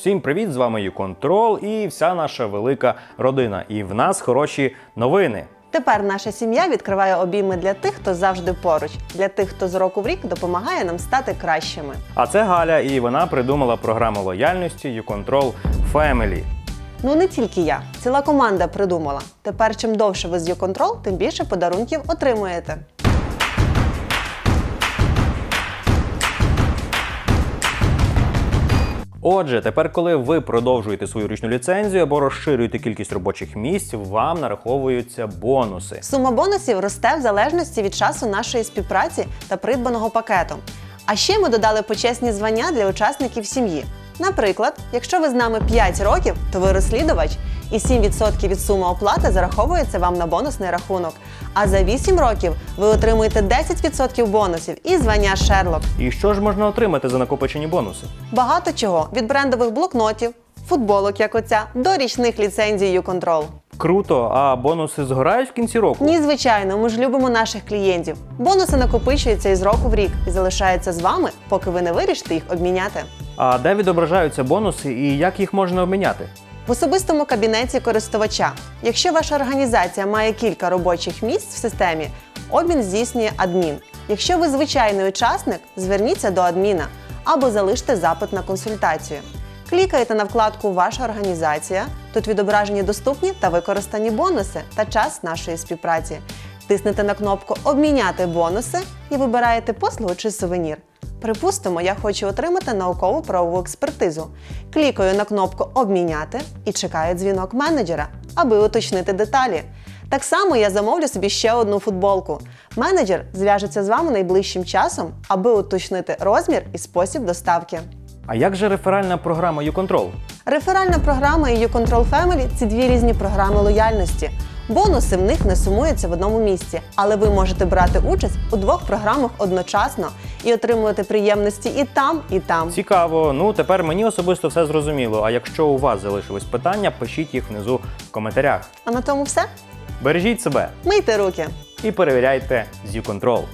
Всім привіт! З вами ЮКонтрол і вся наша велика родина. І в нас хороші новини. Тепер наша сім'я відкриває обійми для тих, хто завжди поруч, для тих, хто з року в рік допомагає нам стати кращими. А це Галя, і вона придумала програму лояльності ЮКонтрол Family. Ну не тільки я, ціла команда придумала. Тепер, чим довше ви з YouControl, тим більше подарунків отримуєте. Отже, тепер, коли ви продовжуєте свою річну ліцензію або розширюєте кількість робочих місць, вам нараховуються бонуси. Сума бонусів росте в залежності від часу нашої співпраці та придбаного пакету. А ще ми додали почесні звання для учасників сім'ї. Наприклад, якщо ви з нами 5 років, то ви розслідувач, і 7% від суми оплати зараховується вам на бонусний рахунок. А за 8 років ви отримуєте 10% бонусів і звання Шерлок. І що ж можна отримати за накопичені бонуси? Багато чого від брендових блокнотів, футболок, як оця, до річних ліцензій YouControl. Круто, а бонуси згорають в кінці року? Ні, звичайно, ми ж любимо наших клієнтів. Бонуси накопичуються із року в рік і залишаються з вами, поки ви не вирішите їх обміняти. А де відображаються бонуси і як їх можна обміняти? В особистому кабінеті користувача. Якщо ваша організація має кілька робочих місць в системі, обмін здійснює адмін. Якщо ви звичайний учасник, зверніться до адміна або залиште запит на консультацію. Клікаєте на вкладку Ваша організація. Тут відображені доступні та використані бонуси та час нашої співпраці. Тиснете на кнопку Обміняти бонуси і вибираєте послугу чи сувенір. Припустимо, я хочу отримати наукову правову експертизу. Клікаю на кнопку Обміняти і чекаю дзвінок менеджера, аби уточнити деталі. Так само я замовлю собі ще одну футболку. Менеджер зв'яжеться з вами найближчим часом, аби уточнити розмір і спосіб доставки. А як же реферальна програма ЮКонтрол? Реферальна програма і YouControl Family – це дві різні програми лояльності. Бонуси в них не сумуються в одному місці, але ви можете брати участь у двох програмах одночасно і отримувати приємності і там, і там. Цікаво. Ну тепер мені особисто все зрозуміло. А якщо у вас залишились питання, пишіть їх внизу в коментарях. А на тому все. Бережіть себе Мийте руки. і перевіряйте зі ЮКонтрол.